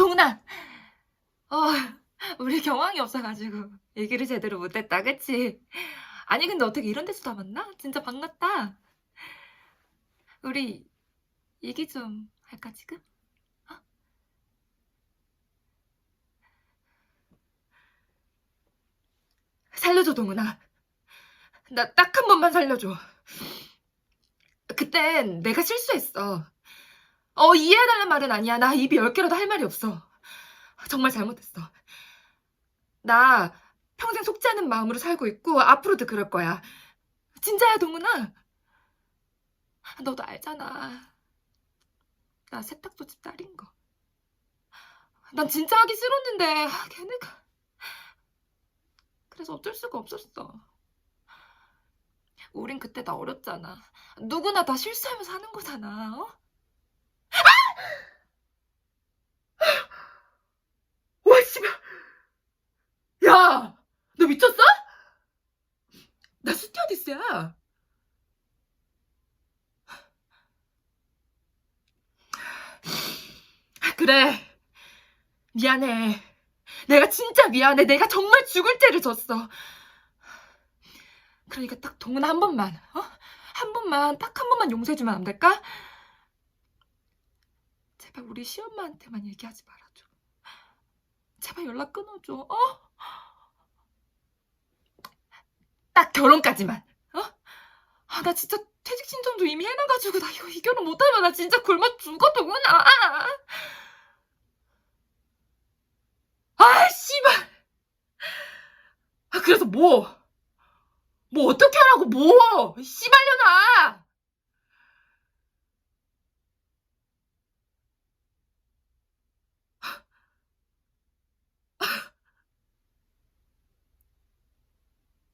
동훈아! 어, 우리 경황이 없어가지고 얘기를 제대로 못했다, 그치? 아니, 근데 어떻게 이런 데서 다 만나? 진짜 반갑다. 우리 얘기 좀 할까, 지금? 어? 살려줘, 동훈아. 나 딱 한 번만 살려줘. 그땐 내가 실수했어. 어, 이해해달란 말은 아니야. 나 입이 열 개라도 할 말이 없어. 정말 잘못했어. 나 평생 속지 않은 마음으로 살고 있고 앞으로도 그럴 거야. 진짜야, 동훈아. 너도 알잖아. 나 세탁소 집 딸인 거. 난 진짜 하기 싫었는데 아, 걔네가 그래서 어쩔 수가 없었어. 우린 그때 다 어렸잖아. 누구나 다 실수하며 사는 거잖아. 어? 와, 씨발. 야! 너 미쳤어? 나 스튜어디스야. 그래. 미안해. 내가 진짜 미안해. 내가 정말 죽을 죄를 졌어. 그러니까 딱 동은 한 번만, 어? 한 번만, 딱 한 번만 용서해주면 안 될까? 제발 우리 시엄마한테만 얘기하지 말아줘. 제발 연락 끊어줘. 어? 딱 결혼까지만. 어? 아, 나 진짜 퇴직 신청도 이미 해놔가지고 나 이거 이 결혼 못하면 나 진짜 굶어 죽어 동훈아. 아, 씨발. 아, 그래서 뭐? 뭐 어떻게 하라고 뭐? 씨발려나.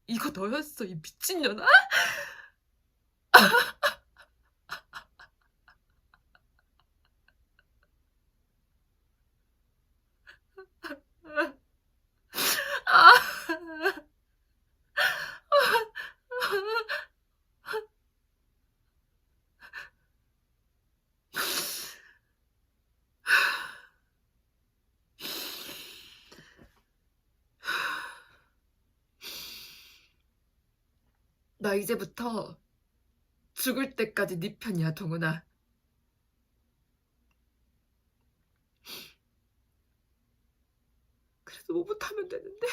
이거 너였어, 이 미친년아? 아. 나 이제부터 죽을 때까지 네 편이야, 동훈아. 그래서 뭐 못하면 되는데.